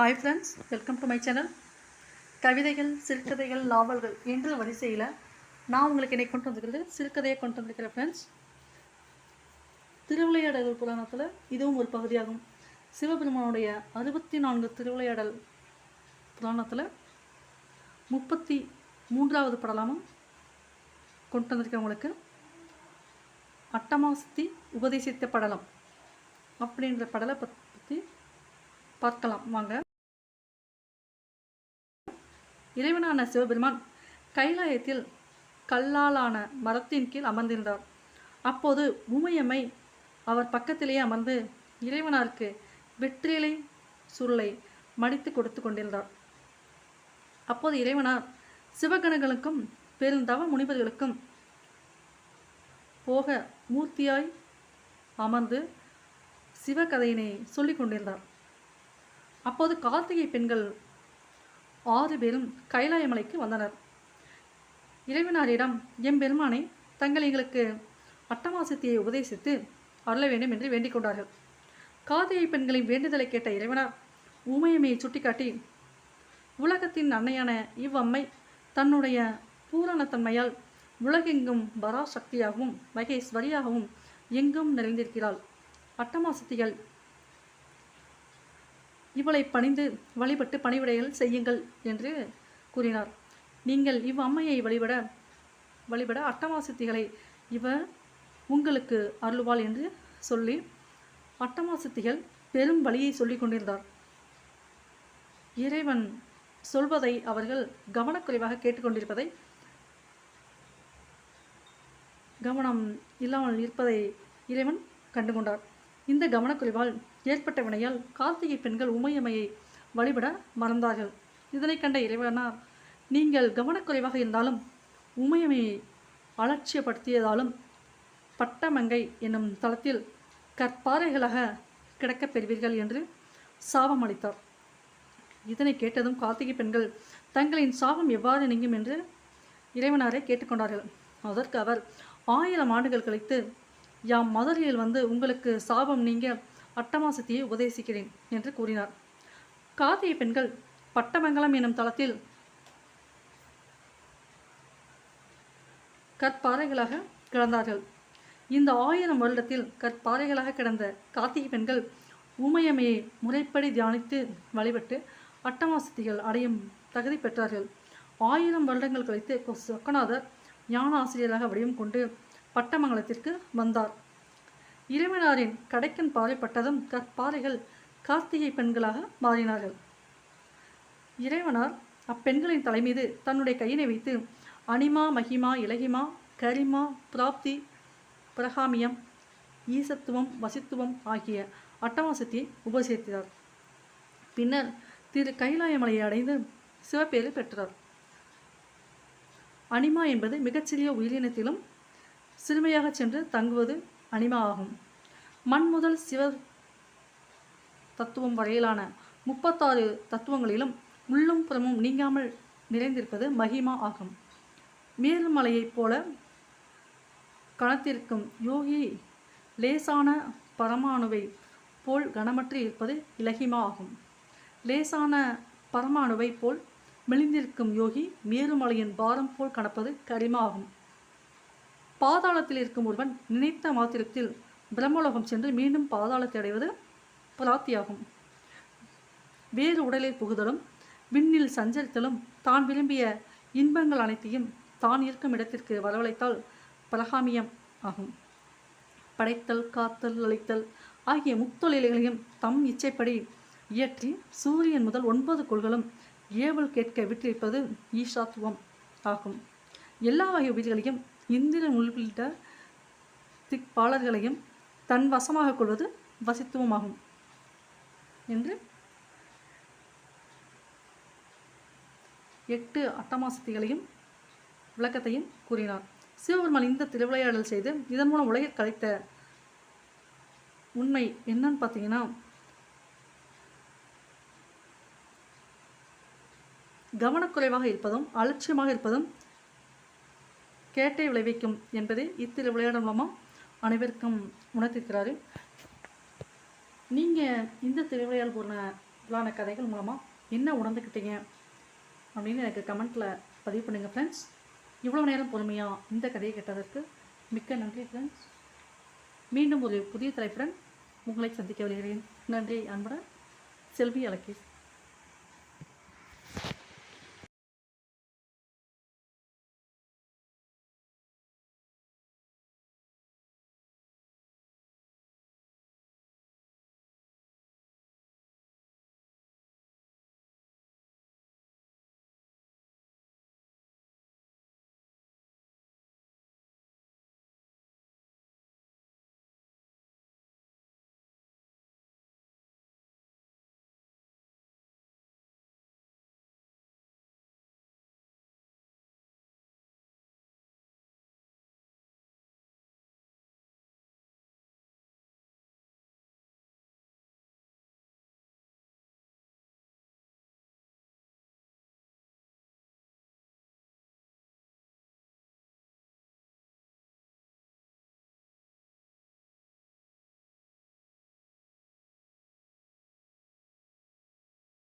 Hi friends welcome to my channel கவிதைகள் சிறுகதைகள் நாவல்கள் என்ற வரிசையில் நான் உங்களுக்கு என்னை கொண்டு வந்திருக்கிறது சிறுகதையை கொண்டு வந்திருக்கிறேன் ஃப்ரெண்ட்ஸ் திருவிளையாடல் புராணத்தில் இதுவும் ஒரு பகுதியாகும். சிவபெருமானுடைய அறுபத்தி நான்கு திருவிளையாடல் புராணத்தில் முப்பத்தி மூன்றாவது படலாமும் கொண்டு வந்திருக்கேன் உங்களுக்கு. அட்டமாசத்தி உபதேசித்த படலம் அப்படின்ற படலை பற்றி பார்க்கலாம் வாங்க. இறைவனான சிவபெருமான் கைலாயத்தில் கல்லாலான மரத்தின் கீழ் அமர்ந்திருந்தார். அப்போது உமையம்மை அவர் பக்கத்திலேயே அமர்ந்து இறைவனாருக்கு வெற்றிலை சுருளை மடித்து கொடுத்து கொண்டிருந்தார். அப்போது இறைவனார் சிவகணங்களுக்கும் பெருந்தவ முனிவர்களுக்கும் போக மூர்த்தியாய் அமர்ந்து சிவகதையினை சொல்லிக் கொண்டிருந்தார். அப்போது கார்த்திகை பெண்கள் ஆறு பேரும் கைலாயமலைக்கு வந்தனர். இறைவனாரிடம் எம்பெருமானை தங்கள் எங்களுக்கு அட்டமாசத்தியை உபதேசித்து அருள வேண்டும் என்று வேண்டிக் கொண்டார்கள். கார்த்திகை பெண்களின் வேண்டுதலை கேட்ட இறைவனார் உமையமையை சுட்டிக்காட்டி உலகத்தின் அன்னையான இவ்வம்மை தன்னுடைய பூரணத்தன்மையால் உலகெங்கும் பராசக்தியாகவும் மகேஸ்வரியாகவும் எங்கும் நிறைந்திருக்கிறாள். அட்டமாசக்திகள் இவளை பணிந்து வழிபட்டு பணிவிடைகள் செய்யுங்கள் என்று கூறினார். நீங்கள் இவ் அம்மையை வழிபட வழிபட அட்டமாசித்திகளை இவ உங்களுக்கு அருள்வாள் என்று சொல்லி அட்டமாசித்திகள் பெரும் வழியை சொல்லிக் கொண்டிருந்தார். இறைவன் சொல்வதை அவர்கள் கவனக்குறைவாக கேட்டுக்கொண்டிருப்பதை கவனம் இல்லாமல் இருப்பதை இறைவன் கண்டுகொண்டார். இந்த கவனக்குறைவால் ஏற்பட்ட வினையால் கார்த்திகை பெண்கள் உமையம்மையை வழிபட மறந்தார்கள். இதனை கண்ட இறைவனார் நீங்கள் கவனக்குறைவாக இருந்தாலும் உமையமையை அலட்சியப்படுத்தியதாலும் பட்டமங்கை என்னும் தளத்தில் கற்பாறைகளாக கிடக்கப் பெறுவீர்கள் என்று சாபம் அளித்தார். இதனை கேட்டதும் கார்த்திகை பெண்கள் தங்களின் சாபம் எவ்வாறு நீங்கும்? என்று இறைவனாரை கேட்டுக்கொண்டார்கள். அதற்கு அவர் ஆயிரம் ஆண்டுகள் கழித்து யாம் மதுரையில் வந்து உங்களுக்கு சாபம் நீங்க அட்டமாசத்தியை உபதேசிக்கிறேன் என்று கூறினார். கார்த்திகை பெண்கள் பட்டமங்கலம் எனும் தளத்தில் கற்பாறைகளாக கிடந்தார்கள். இந்த ஆயிரம் வருடத்தில் கற்பாறைகளாக கிடந்த கார்த்திகை பெண்கள் உமையமையை முறைப்படி தியானித்து வழிபட்டு அட்டமாசத்திகள் அடையும் தகுதி பெற்றார்கள். ஆயிரம் வருடங்கள் கழித்து சொக்கநாதர் ஞான ஆசிரியராக வடிவம் கொண்டு பட்டமங்கலத்திற்கு வந்தார். இறைவனாரின் கடைக்கன் பாறைப்பட்டதும் கற்பாறைகள் கார்த்திகை பெண்களாக மாறினார்கள். இறைவனார் அப்பெண்களின் தலைமீது தன்னுடைய கையினை வைத்து அனிமா மகிமா இலகிமா கரிமா பிராப்தி பிரகாமியம் ஈசத்துவம் வசித்துவம் ஆகிய அட்டமாசத்தை உபசரித்தார் பின்னர் திரு கைலாயமலையை அடைந்து சிவப்பேறு பெற்றார். அனிமா என்பது மிகச்சிறிய உயிரினத்திலும் சிறுமையாக சென்று தங்குவது அனிமா ஆகும் மண் முதல் சிவ தத்துவம் வரையிலான முப்பத்தாறு தத்துவங்களிலும் உள்ளும் புறமும் நீங்காமல் நிறைந்திருப்பது மகிமா ஆகும். மேருமலையைப் போல கணத்திற்கும் யோகி லேசான பரமாணுவை போல் கனமற்று இருப்பது இலகிமா ஆகும். லேசான பரமாணுவை போல் மெலிந்திருக்கும் யோகி மேருமலையின் பாரம் போல் கணப்பது கரிமா ஆகும். பாதாளத்தில் இருக்கும் ஒருவன் நினைத்த மாத்திரத்தில் பிரம்மலோகம் சென்று மீண்டும் பாதாளத்தை அடைவது பிராப்தியாகும். வேறு உடலை புகுதலும் விண்ணில் சஞ்சரித்தலும் தான் விரும்பிய இன்பங்கள் அனைத்தையும் தான் இருக்கும் இடத்திற்கு வரவழைத்தால் பலகாமியம் ஆகும். படைத்தல் காத்தல் அழைத்தல் ஆகிய முத்தொழில்களையும் தம் இச்சைப்படி இயற்றி சூரியன் முதல் ஒன்பது கோள்களும் ஏவல் கேட்க விட்டிருப்பது ஈஷாத்துவம் ஆகும். எல்லா வகை உயிர்களையும் இந்திரன் உள்ளிட்ட திக்பாலர்களையும் தன் வசமாக கொள்வது வசித்துவமாகும் என்று எட்டு அட்டமாசத்திகளையும் விளக்கத்தையும் கூறினார். சிவபெருமான் இந்த திருவிளையாடல் செய்து இதன் மூலம் உலகில் கலைத்த உண்மை என்னன்னு பார்த்தீங்கன்னா கவனக்குறைவாக இருப்பதும் அலட்சியமாக இருப்பதும் கேட்டை விளைவிக்கும் என்பதை இத்திரு விளையாடும் மூலமாக அனைவருக்கும் உணர்த்திருக்கிறாரு. நீங்கள் இந்த திருவிளையாடல் போன கதைகள் மூலமாக என்ன உணர்ந்துக்கிட்டீங்க அப்படின்னு எனக்கு கமெண்ட்டில் பதிவு பண்ணுங்கள் ஃப்ரெண்ட்ஸ் இவ்வளோ நேரம் பொறுமையாக இந்த கதையை கேட்டதற்கு மிக்க நன்றி ஃப்ரெண்ட்ஸ் மீண்டும் ஒரு புதிய தலைப்புடன் உங்களை சந்திக்க வருகிறேன் நன்றி அன்புடன் செல்வி அலகேஷ்